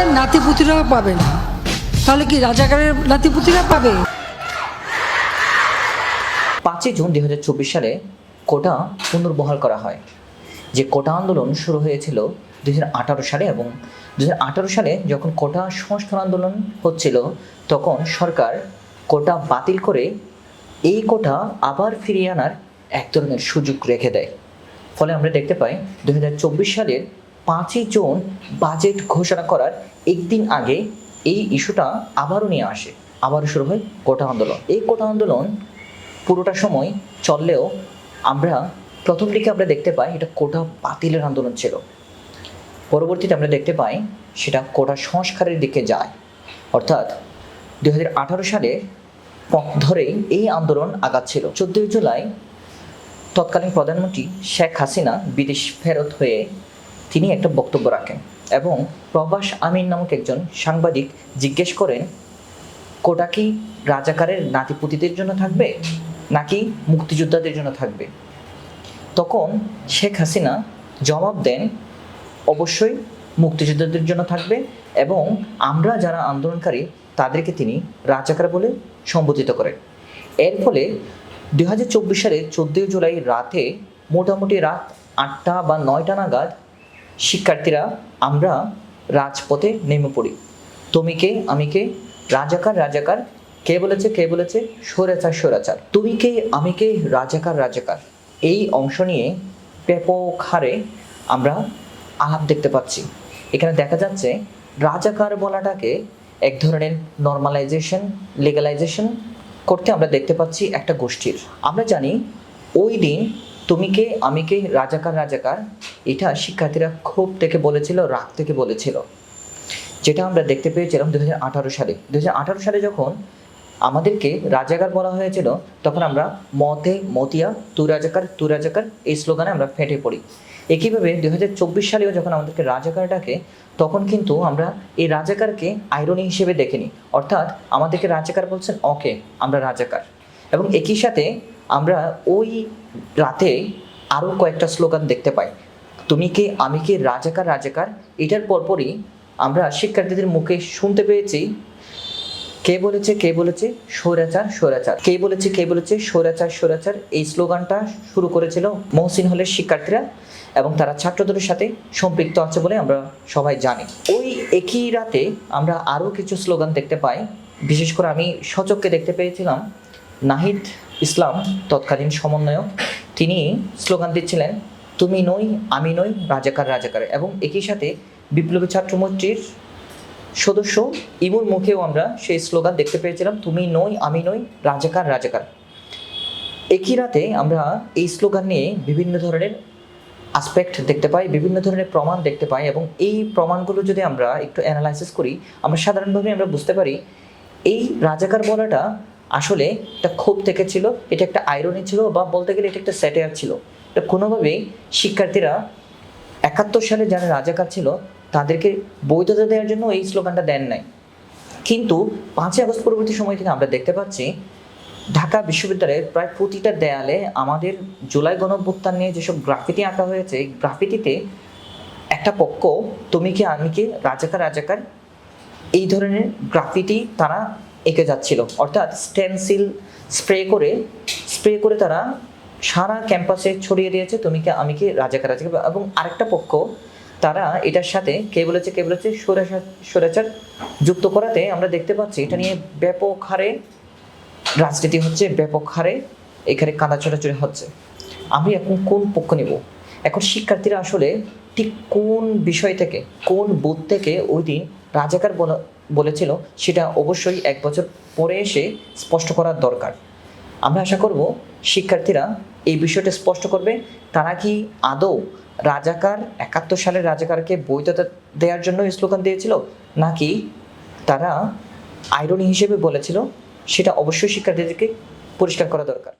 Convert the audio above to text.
বলছেন নাতিপুতিরাও পাবে না তাহলে কি রাজাকারের নাতিপুতিরা পাবে? পাঁচই জুন দুই হাজার চব্বিশ সালে কোটা পুনর্বহাল করা হয়। যে কোটা আন্দোলন শুরু হয়েছিল দু হাজার আঠারো সালে এবং দু হাজার আঠারো সালে যখন কোটা সংস্কার আন্দোলন হচ্ছিল, তখন সরকার কোটা বাতিল করে এই কোটা আবার ফিরিয়ে আনার এক ধরনের সুযোগ রেখে দেয়। ফলে আমরা দেখতে পাই দুই সালের পাঁচই জুন বাজেট ঘোষণা করার একদিন আগে এই ইস্যুটা আবারও নিয়ে আসে। আবারও শুরু হয় কোটা আন্দোলন। এই কোটা আন্দোলন পুরোটা সময় চললেও আমরা প্রথম দিকে আমরা দেখতে পাই এটা কোটা বাতিলের আন্দোলন ছিল। পরবর্তীতে আমরা দেখতে পাই সেটা কোটা সংস্কারের দিকে যায়। অর্থাৎ দু হাজার আঠারো সালে পথ ধরেই এই আন্দোলন আগাচ্ছিল। চোদ্দই জুলাই তৎকালীন প্রধানমন্ত্রী শেখ হাসিনা বিদেশ ফেরত হয়ে তিনি একটা বক্তব্য রাখেন এবং প্রভাস আমিন নামক একজন সাংবাদিক জিজ্ঞেস করেন, কোটা কি রাজাকারের নাতিপুতিদের জন্য থাকবে নাকি মুক্তিযোদ্ধাদের জন্য থাকবে? তখন শেখ হাসিনা জবাব দেন, অবশ্যই মুক্তিযোদ্ধাদের জন্য থাকবে এবং আমরা যারা আন্দোলনকারী তাদেরকে তিনি রাজাকার বলে সম্বোধিত করেন। এর ফলে দুই হাজার চব্বিশ সালে চোদ্দই জুলাই রাতে মোটামুটি রাত আটটা বা নয়টা নাগাদ শিক্ষার্থীরা, আমরা রাজপথে নেমে পড়ি। তুমি কে? আমি কে? রাজাকার রাজাকার। কে বলেছে? কে বলেছে? স্বৈরাচার স্বৈরাচার। তুমি কে? আমি কে? রাজাকার রাজাকার। এই অংশ নিয়ে ব্যাপক হারে আমরা আলাপ দেখতে পাচ্ছি। এখানে দেখা যাচ্ছে রাজাকার বলাটাকে এক ধরনের নর্মালাইজেশন লিগালাইজেশন করতে আমরা দেখতে পাচ্ছি একটা গোষ্ঠীর। আমরা জানি ওই দিন তুমি কে আমি কে রাজাকার রাজাকার, এটা শিক্ষার্থীরা ক্ষোভ থেকে বলেছিল, রাগ থেকে বলেছিল। যেটা আমরা দেখতে পেয়েছিলাম দু হাজার আঠারো সালে। দু হাজার আঠারো সালে যখন আমাদেরকে রাজাকার বলা হয়েছিল, তখন আমরা মতে, মতিয়া, তু রাজাকার তু রাজাকার এই স্লোগানে আমরা ফেটে পড়ি। একইভাবে দুই হাজার চব্বিশ সালেও যখন আমাদেরকে রাজাকার ডাকে, তখন কিন্তু আমরা এই রাজাকারকে আইরনি হিসেবে দেখিনি। অর্থাৎ আমাদেরকে রাজাকার বলছেন, ওকে, আমরা রাজাকার। এবং একই সাথে আমরা ওই রাতে আরও কয়েকটা স্লোগান দেখতে পাই। তুমি কে, আমি কে রাজাকার রাজাকার এটার পরপরই আমরা শিক্ষার্থীদের মুখে শুনতে পেয়েছি, কে বলেছে কে বলেছে, স্বৈরাচার স্বৈরাচার। কে বলেছে কে বলেছে, স্বৈরাচার স্বৈরাচার? এই স্লোগানটা শুরু করেছিল মহসিন হলের শিক্ষার্থীরা এবং তারা ছাত্রদের সাথে সম্পৃক্ত আছে বলে আমরা সবাই জানি। ওই একই রাতে আমরা আরও কিছু স্লোগান দেখতে পাই। বিশেষ করে আমি সচককে দেখতে পেয়েছিলাম। নাহিদ ইসলাম, তৎকালীন সমন্বয়ক, তিনি স্লোগান দিচ্ছিলেন, তুমি নই, আমি নই, রাজাকার রাজাকার। এবং একই সাথে বিপ্লবী ছাত্র মৈত্রীর সদস্য ইমুর মুখেও আমরা সেই স্লোগান দেখতে পেয়েছিলাম, তুমি নই, আমি নই, রাজাকার রাজাকার। একই রাতে আমরা এই স্লোগান নিয়ে বিভিন্ন ধরনের আসপেক্ট দেখতে পাই, বিভিন্ন ধরনের প্রমাণ দেখতে পাই এবং এই প্রমাণগুলো যদি আমরা একটু অ্যানালাইসিস করি, আমরা সাধারণভাবে আমরা বুঝতে পারি, এই রাজাকার বলাটা আসলে একটা ক্ষোভ থেকে ছিল এটা একটা আইরনি ছিল বা বলতে গেলে এটা একটা স্যাটায়ার ছিল। এটা কোনোভাবেই শিক্ষার্থীরা একাত্তর সালে যারা রাজাকার ছিল, তাদেরকে বৈধতা দেওয়ার জন্য এই স্লোগানটা দেন নাই। কিন্তু পাঁচই আগস্ট পরবর্তী সময় থেকে আমরা দেখতে পাচ্ছি, ঢাকা বিশ্ববিদ্যালয়ের প্রায় প্রতিটা দেয়ালে আমাদের জুলাই গণঅভ্যুত্থান নিয়ে যেসব গ্রাফিতি আঁকা হয়েছে, এই গ্রাফিতিতে একটা পক্ষ, তুমি কি, আমি কি, রাজাকার রাজাকার, এই ধরনের গ্রাফিটি তারা এঁকে যাচ্ছিল। অর্থাৎ স্টেনসিল স্প্রে করে স্প্রে করে তারা সারা ক্যাম্পাসে ছড়িয়ে দিয়েছে। তুমি কি, আমি কি রাজাকার রাজাকার এবং আরেকটা পক্ষ তারা এটার সাথে কে বলেছে কে বলেছে, স্বৈরাচার যুক্ত করাতে আমরা দেখতে পাচ্ছি, এটা নিয়ে ব্যাপক হারে রাজনীতি হচ্ছে, ব্যাপক হারে এখানে কাঁদা ছোটাছুটি হচ্ছে। আমি এখন কোন পক্ষ নেব? এখন শিক্ষার্থীরা আসলে ঠিক কোন বিষয় থেকে, কোন বোধ থেকে ওই দিন রাজাকার বলা- বলেছিল, সেটা অবশ্যই এক বছর পরে এসে স্পষ্ট করার দরকার। আমরা আশা করব শিক্ষার্থীরা এই বিষয়টা স্পষ্ট করবে। তারা কি আদৌ রাজাকার, একাত্তর সালের রাজাকারকে বৈধতা দেওয়ার জন্য স্লোগান দিয়েছিল? নাকি তারা আইরনি হিসেবে বলেছিল, সেটা অবশ্যই শিক্ষার্থীদেরকে পরিষ্কার করা দরকার।